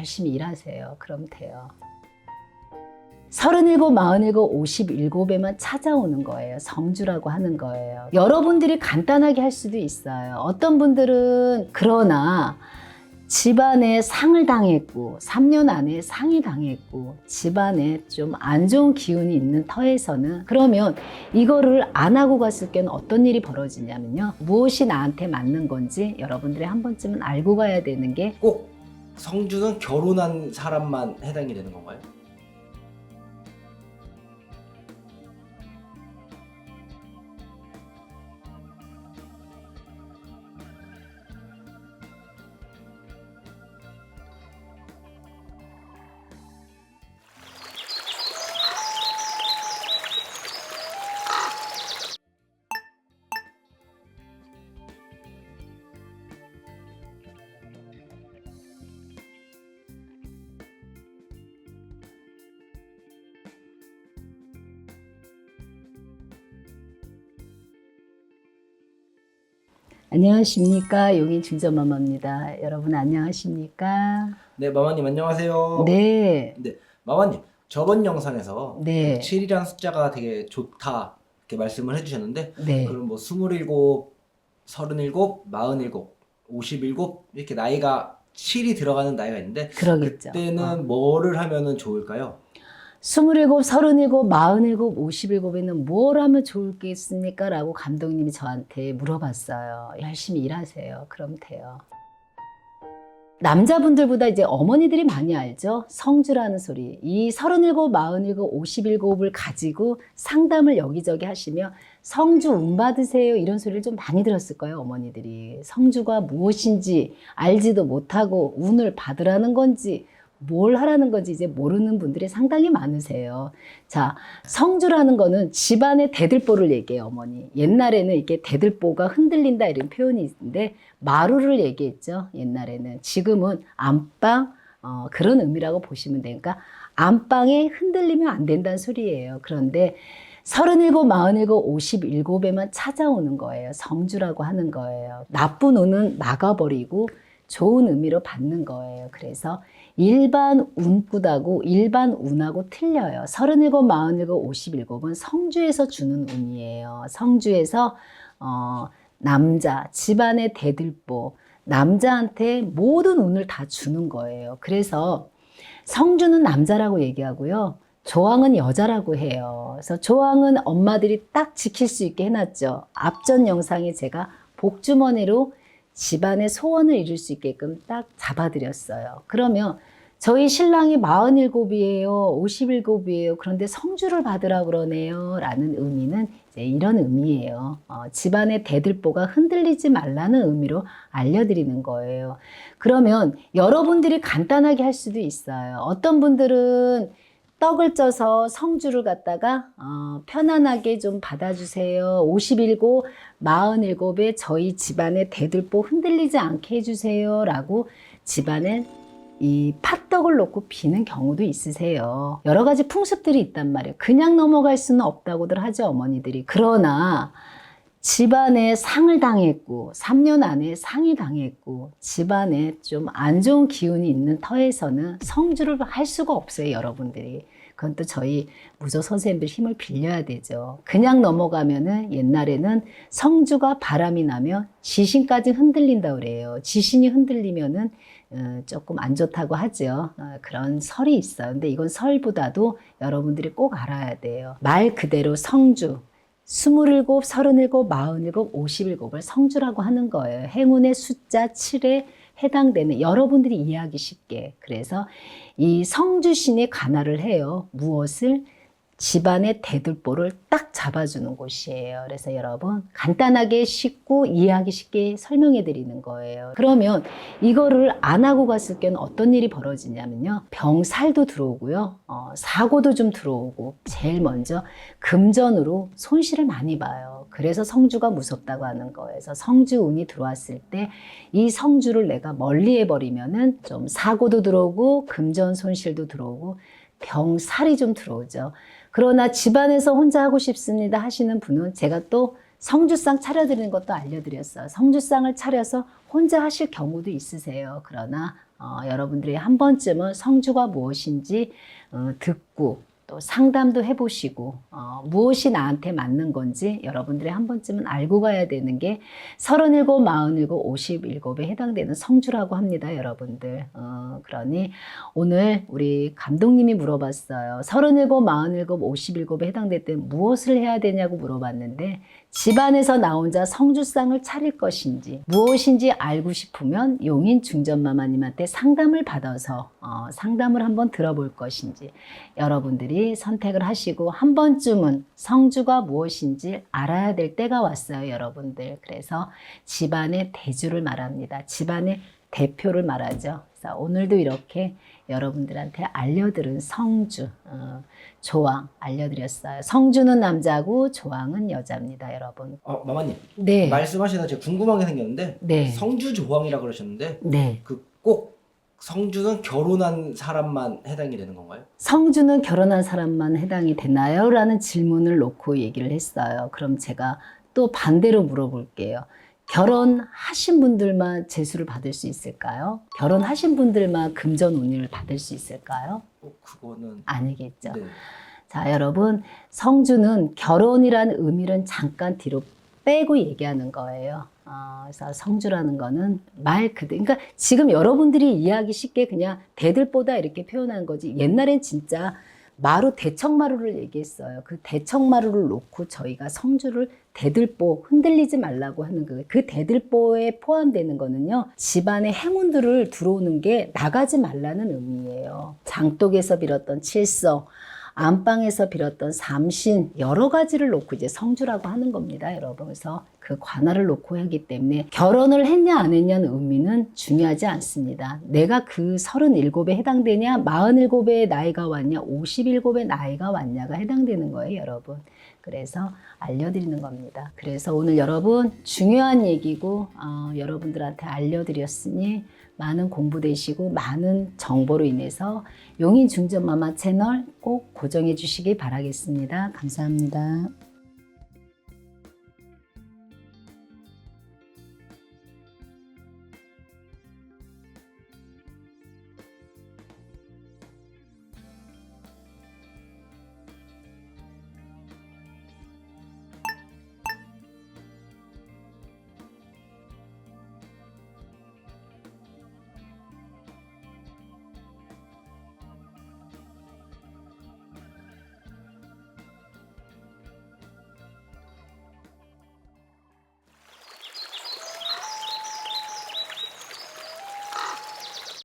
열심히 일하세요. 그럼 돼요. 37, 47, 57에만 찾아오는 거예요. 성주라고 하는 거예요. 여러분들이 간단하게 할 수도 있어요. 어떤 분들은 그러나 집안에 상을 당했고 3년 안에 상이 당했고 집안에 좀 안 좋은 기운이 있는 터에서는 그러면 이거를 안 하고 갔을 때는 어떤 일이 벌어지냐면요. 무엇이 나한테 맞는 건지 여러분들이 한 번쯤은 알고 가야 되는 게꼭 성주는 결혼한 사람만 해당이 되는 건가요? 안녕하십니까 용인 중전마마입니다. 여러분 안녕하십니까? 네, 마마님 안녕하세요. 네, 마마님 저번 영상에서 네. 7이라는 숫자가 되게 좋다 이렇게 말씀을 해주셨는데 네, 그럼 뭐 27, 37, 47, 57 이렇게 나이가 7이 들어가는 나이가 있는데 그러겠죠. 그때는 어. 뭐를 하면은 좋을까요? 27, 37, 47, 57에는 뭘 하면 좋을겠습니까? 라고 감독님이 저한테 물어봤어요. 열심히 일하세요. 그럼 돼요. 남자분들보다 이제 어머니들이 많이 알죠? 성주라는 소리. 이 37, 47, 57을 가지고 상담을 여기저기 하시며 성주 운 받으세요. 이런 소리를 좀 많이 들었을 거예요, 어머니들이. 성주가 무엇인지 알지도 못하고 운을 받으라는 건지 뭘 하라는 건지 이제 모르는 분들이 상당히 많으세요. 자, 성주라는 거는 집안의 대들보를 얘기해요, 어머니. 옛날에는 이렇게 대들보가 흔들린다 이런 표현이 있는데 마루를 얘기했죠, 옛날에는. 지금은 안방, 어, 그런 의미라고 보시면 되니까 안방에 흔들리면 안 된다는 소리예요. 그런데 37, 47, 57에만 찾아오는 거예요. 성주라고 하는 거예요. 나쁜 운은 막아버리고 좋은 의미로 받는 거예요. 그래서 일반 운굿하고 일반 운하고 틀려요. 37, 47, 57은 성주에서 주는 운이에요. 성주에서 어, 남자, 집안의 대들보, 남자한테 모든 운을 다 주는 거예요. 그래서 성주는 남자라고 얘기하고요. 조항은 여자라고 해요. 그래서 조항은 엄마들이 딱 지킬 수 있게 해놨죠. 앞전 영상에 제가 복주머니로 집안의 소원을 이룰 수 있게끔 딱 잡아드렸어요. 그러면 저희 신랑이 47이에요, 57이에요. 그런데 성주를 받으라 그러네요. 라는 의미는 이런 의미예요. 어, 집안의 대들보가 흔들리지 말라는 의미로 알려드리는 거예요. 그러면 여러분들이 간단하게 할 수도 있어요. 어떤 분들은 떡을 쪄서 성주를 갖다가 어, 편안하게 좀 받아주세요. 57, 47에 저희 집안의 대들보 흔들리지 않게 해주세요. 라고 집안에 이 팥떡을 놓고 비는 경우도 있으세요. 여러 가지 풍습들이 있단 말이에요. 그냥 넘어갈 수는 없다고들 하죠, 어머니들이. 그러나 집안에 상을 당했고 3년 안에 상이 당했고 집안에 좀 안 좋은 기운이 있는 터에서는 성주를 할 수가 없어요, 여러분들이. 그건 또 저희 무조 선생님들 힘을 빌려야 되죠. 그냥 넘어가면은 옛날에는 성주가 바람이 나면 지신까지 흔들린다 그래요. 지신이 흔들리면은 어, 조금 안 좋다고 하죠. 어, 그런 설이 있어요. 근데 이건 설보다도 여러분들이 꼭 알아야 돼요. 말 그대로 성주. 27, 37, 47, 57을 성주라고 하는 거예요. 행운의 숫자 7에 해당되는 여러분들이 이해하기 쉽게. 그래서 이 성주신이 관할을 해요. 무엇을? 집안의 대들보를 딱 잡아주는 곳이에요. 그래서 여러분 간단하게 쉽고 이해하기 쉽게 설명해 드리는 거예요. 그러면 이거를 안 하고 갔을 때는 어떤 일이 벌어지냐면요. 병살도 들어오고요. 어, 사고도 좀 들어오고 제일 먼저 금전으로 손실을 많이 봐요. 그래서 성주가 무섭다고 하는 거예요. 그래서 성주 운이 들어왔을 때 이 성주를 내가 멀리 해버리면은 좀 사고도 들어오고 금전 손실도 들어오고 병살이 좀 들어오죠. 그러나 집안에서 혼자 하고 싶습니다 하시는 분은 제가 또 성주상 차려드리는 것도 알려드렸어요. 성주상을 차려서 혼자 하실 경우도 있으세요. 그러나 어, 여러분들이 한 번쯤은 성주가 무엇인지 어, 듣고 또 상담도 해보시고 어, 무엇이 나한테 맞는 건지 여러분들이 한 번쯤은 알고 가야 되는 게 37, 47, 57에 해당되는 성주라고 합니다, 여러분들. 어, 그러니 오늘 우리 감독님이 물어봤어요. 37, 47, 57에 해당될 때 무엇을 해야 되냐고 물어봤는데 집안에서 나 혼자 성주상을 차릴 것인지 무엇인지 알고 싶으면 용인 중전마마님한테 상담을 받아서 어, 상담을 한번 들어볼 것인지 여러분들이 선택을 하시고 한 번쯤은 성주가 무엇인지 알아야 될 때가 왔어요, 여러분들. 그래서 집안의 대주를 말합니다. 집안의 대표를 말하죠. 그래서 오늘도 이렇게 여러분들한테 알려드린 성주, 어, 조왕 알려드렸어요. 성주는 남자고 조왕은 여자입니다, 여러분. 어, 마마님 네. 말씀하시다 제가 궁금한 게 생겼는데 네. 성주 조항이라 그러셨는데 네. 그꼭 성주는 결혼한 사람만 해당이 되는 건가요? 성주는 결혼한 사람만 해당이 되나요? 라는 질문을 놓고 얘기를 했어요. 그럼 제가 또 반대로 물어볼게요. 결혼하신 분들만 재수를 받을 수 있을까요? 결혼하신 분들만 금전 운율을 받을 수 있을까요? 어, 그거는 아니겠죠. 네. 자, 여러분, 성주는 결혼이라는 의미를 잠깐 뒤로 빼고 얘기하는 거예요. 어, 그래서 성주라는 거는 말 그대로, 그러니까 지금 여러분들이 이해하기 쉽게 그냥 대들보다 이렇게 표현한 거지. 옛날엔 진짜 마루 대청마루를 얘기했어요. 그 대청마루를 놓고 저희가 성주를 대들보 흔들리지 말라고 하는 그, 그 대들보에 포함되는 거는요. 집안의 행운들을 들어오는 게 나가지 말라는 의미예요. 장독에서 빌었던 칠성, 안방에서 빌었던 삼신 여러 가지를 놓고 이제 성주라고 하는 겁니다, 여러분. 그래서 그 관할을 놓고 하기 때문에 결혼을 했냐 안 했냐는 의미는 중요하지 않습니다. 내가 그 37에 해당되냐, 47의 나이가 왔냐, 57의 나이가 왔냐가 해당되는 거예요, 여러분. 그래서 알려드리는 겁니다. 그래서 오늘 여러분 중요한 얘기고 어, 여러분들한테 알려드렸으니 많은 공부되시고 많은 정보로 인해서 용인 중전마마 채널 꼭 고정해 주시기 바라겠습니다. 감사합니다.